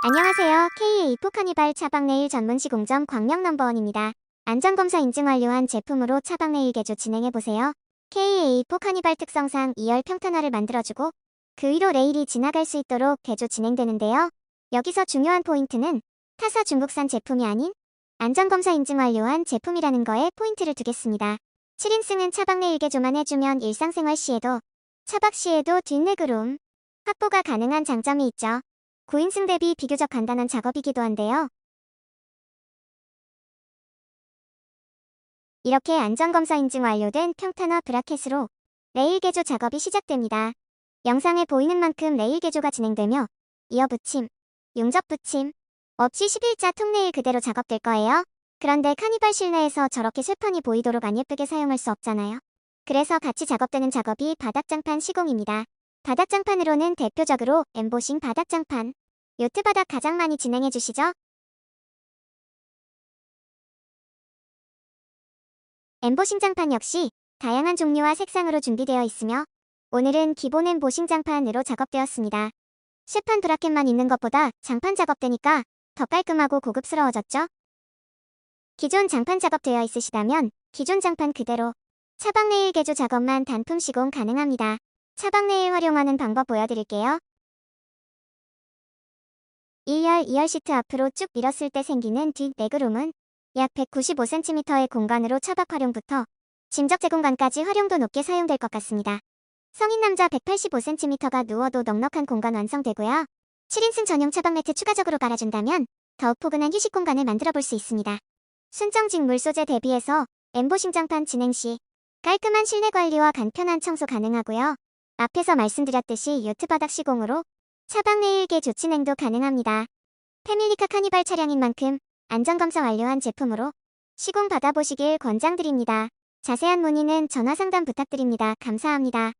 안녕하세요. K의 이포 카니발 차박 네일 전문 시 공점 광명 넘버원입니다. 안전검사 인증 완료한 제품으로 차박 네일 개조 진행해보세요. K의 이포 카니발 특성상 2열 평탄화를 만들어주고 그 위로 레일이 지나갈 수 있도록 개조 진행되는데요. 여기서 중요한 포인트는 타사 중국산 제품이 아닌 안전검사 인증 완료한 제품이라는 거에 포인트를 두겠습니다. 7인승은 차박 네일 개조만 해주면 일상생활 시에도 차박 시에도 뒷레그룸 확보가 가능한 장점이 있죠. 9인승 대비 비교적 간단한 작업이기도 한데요. 이렇게 안전검사 인증 완료된 평탄화 브라켓으로 레일 개조 작업이 시작됩니다. 영상에 보이는 만큼 레일 개조가 진행되며 이어 붙임, 용접 붙임 없이 11자 통레일 그대로 작업될 거예요. 그런데 카니발 실내에서 저렇게 쇠판이 보이도록 안 예쁘게 사용할 수 없잖아요. 그래서 같이 작업되는 작업이 바닥장판 시공입니다. 바닥장판으로는 대표적으로 엠보싱 바닥장판, 요트 바닥 가장 많이 진행해 주시죠? 엠보싱 장판 역시 다양한 종류와 색상으로 준비되어 있으며 오늘은 기본 엠보싱 장판으로 작업되었습니다. 쇠판 브라켓만 있는 것보다 장판 작업되니까 더 깔끔하고 고급스러워졌죠? 기존 장판 작업되어 있으시다면 기존 장판 그대로 차박 레일 개조 작업만 단품 시공 가능합니다. 차박 레일 활용하는 방법 보여드릴게요. 1열, 2열 시트 앞으로 쭉 밀었을 때 생기는 뒷 레그룸은 약 195cm의 공간으로 차박 활용부터 짐적 제공간까지 활용도 높게 사용될 것 같습니다. 성인 남자 185cm가 누워도 넉넉한 공간 완성되고요. 7인승 전용 차박 매트 추가적으로 깔아준다면 더욱 포근한 휴식 공간을 만들어 볼 수 있습니다. 순정직 물 소재 대비해서 엠보싱 장판 진행 시 깔끔한 실내 관리와 간편한 청소 가능하고요. 앞에서 말씀드렸듯이 요트 바닥 시공으로 차박 레일계 조치냉도 가능합니다. 패밀리카 카니발 차량인 만큼 안전검사 완료한 제품으로 시공 받아보시길 권장드립니다. 자세한 문의는 전화 상담 부탁드립니다. 감사합니다.